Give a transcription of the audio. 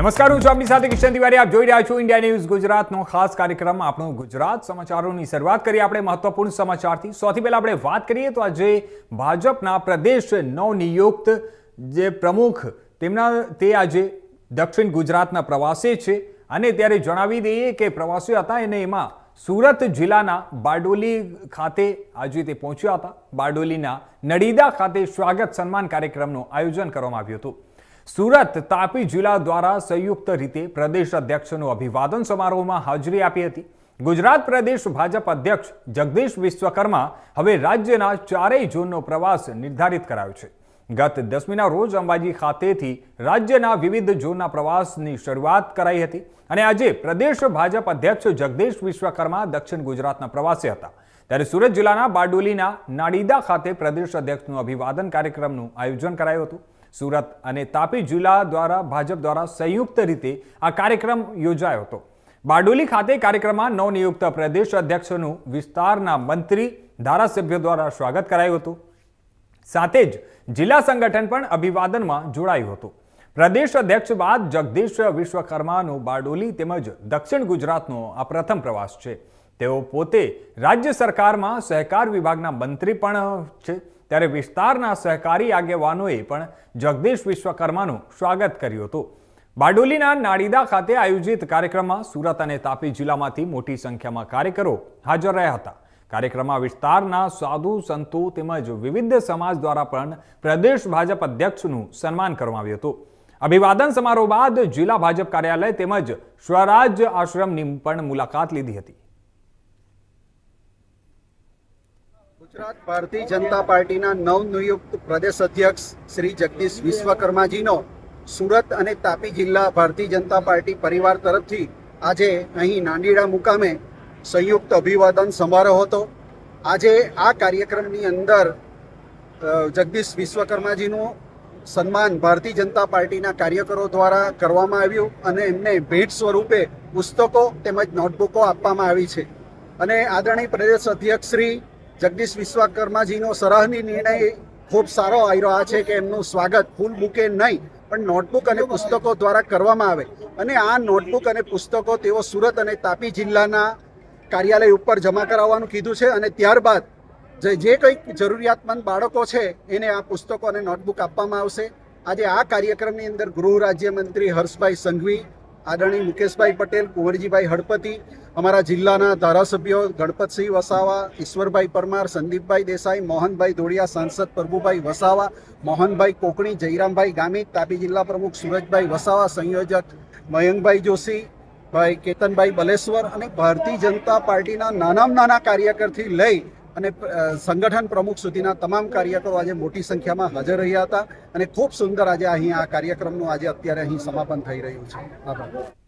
નમસ્કાર, હું છું આપની સાથે કિશન તિવારી. આપ જોઈ રહ્યા છો ઇન્ડિયા ન્યૂઝ ગુજરાતનો ખાસ કાર્યક્રમ, આપણો ગુજરાત સમાચારોની શરૂઆત કરીએ આપણે મહત્વપૂર્ણ સમાચારથી. સૌથી પહેલા આપણે વાત કરીએ તો આજે ભાજપના પ્રદેશ નવનિયુક્ત જે પ્રમુખ, તેમના, તે આજે દક્ષિણ ગુજરાતના પ્રવાસે છે. અને ત્યારે જણાવી દઈએ કે પ્રવાસીઓ હતા અને એમાં સુરત જિલ્લાના બારડોલી ખાતે આજે તે પહોંચ્યા હતા. બારડોલીના નડીદા ખાતે સ્વાગત સન્માન કાર્યક્રમનું આયોજન કરવામાં આવ્યું હતું. સુરત તાપી જિલ્લા દ્વારા સંયુક્ત રીતે પ્રદેશ અધ્યક્ષનું અભિવાદન સમારોહમાં હાજરી આપી હતી. ગુજરાત પ્રદેશ ભાજપ અધ્યક્ષ જગદીશ વિશ્વકર્મા હવે રાજ્યના ચારેય ઝોનનો પ્રવાસ નિર્ધારિત કરાયો છે. ગત દસમીના રોજ અંબાજી ખાતેથી રાજ્યના વિવિધ ઝોનના પ્રવાસની શરૂઆત કરાઈ હતી અને આજે પ્રદેશ ભાજપ અધ્યક્ષ જગદીશ વિશ્વકર્મા દક્ષિણ ગુજરાતના પ્રવાસે હતા. ત્યારે સુરત જિલ્લાના બારડોલીના નાડીદા ખાતે પ્રદેશ અધ્યક્ષનું અભિવાદન કાર્યક્રમનું આયોજન કરાયું હતું. સુરત અને તાપી જિલ્લા દ્વારા ભાજપ દ્વારા સંયુક્ત રીતે આ કાર્યક્રમ યોજાયો હતો. બારડોલી ખાતે કાર્યક્રમમાં નવનિયુક્ત પ્રદેશ અધ્યક્ષનું વિસ્તારના મંત્રી ધારાસભ્યો દ્વારા સ્વાગત કરાયું હતું. સાથે જ જિલ્લા સંગઠન પણ અભિવાદનમાં જોડાયું હતું. પ્રદેશ અધ્યક્ષ બાદ જગદીશ વિશ્વકર્માનું બારડોલી તેમજ દક્ષિણ ગુજરાતનો આ પ્રથમ પ્રવાસ છે. તેઓ પોતે રાજ્ય સરકારમાં સહકાર વિભાગના મંત્રી પણ છે. ત્યારે વિસ્તારના સહકારી આગેવાનોએ પણ જગદીશ વિશ્વકર્માનું સ્વાગત કર્યું હતું. બારડોલીના નાડીદા ખાતે આયોજિત કાર્યક્રમમાં સુરત અને તાપી જિલ્લામાંથી મોટી સંખ્યામાં કાર્યકરો હાજર રહ્યા હતા. કાર્યક્રમમાં વિસ્તારના સાધુ, સંતો તેમજ વિવિધ સમાજ દ્વારા પણ પ્રદેશ ભાજપ અધ્યક્ષનું સન્માન કરવામાં આવ્યું હતું. અભિવાદન સમારોહ બાદ જિલ્લા ભાજપ કાર્યાલય તેમજ સ્વરાજ આશ્રમની પણ મુલાકાત લીધી હતી. ગુજરાત ભારતીય જનતા પાર્ટીના નવનિયુક્ત પ્રદેશ અધ્યક્ષ શ્રી જગદીશ વિશ્વકર્માજીનો સુરત અને તાપી જિલ્લા ભારતીય જનતા પાર્ટી પરિવાર તરફથી આજે અહીં નાંદીડા મુકામે સંયુક્ત અભિવાદન સમારોહ હતો. આજે આ કાર્યક્રમની અંદર જગદીશ વિશ્વકર્માજીનું સન્માન ભારતીય જનતા પાર્ટીના કાર્યકરો દ્વારા કરવામાં આવ્યું અને એમને ભેટ સ્વરૂપે પુસ્તકો તેમજ નોટબુકો આપવામાં આવી છે. અને આદરણીય પ્રદેશ અધ્યક્ષ શ્રી જગદીશ વિશ્વકર્માજીનો સરાહની નિર્ણય ખૂબ સારો આવ્યો આ છે કે એમનું સ્વાગત ફૂલ બુકે નહીં, પણ નોટબુક અને પુસ્તકો દ્વારા કરવામાં આવે. અને આ નોટબુક અને પુસ્તકો તેઓ સુરત અને તાપી જિલ્લાના કાર્યાલય ઉપર જમા કરાવવાનું કીધું છે અને ત્યારબાદ જે જે કંઈક જરૂરિયાતમંદ બાળકો છે, એને આ પુસ્તકો અને નોટબુક આપવામાં આવશે. આજે આ કાર્યક્રમની અંદર ગૃહ રાજ્યમંત્રી હર્ષભાઈ સંઘવી, આદરણીય મુકેશભાઈ પટેલ, કુંવરજીભાઈ હળપતિ અમારા જિલ્લાના ધારાસભ્યો ગણપતસિંહ વસાવા, ઈશ્વરભાઈ પરમાર, સંદીપભાઈ દેસાઈ, મોહનભાઈ ધોળિયા, સાંસદ પ્રભુભાઈ વસાવા, મોહનભાઈ કોકણી, જયરામભાઈ ગામિત, તાપી જિલ્લા પ્રમુખ સુરજભાઈ વસાવા, સંયોજક મયંકભાઈ જોશી, ભાઈ કેતનભાઈ બલેશ્વર અને ભારતીય જનતા પાર્ટીના નાનામાં નાના કાર્યકરથી લઈ અને સંગઠન પ્રમુખ સુધીના તમામ કાર્યકરો આજે મોટી સંખ્યામાં હાજર રહ્યા હતા અને ખૂબ સુંદર આજે અહીં આ કાર્યક્રમનું આજે અત્યારે અહીં સમાપન થઈ રહ્યું છે. આભાર.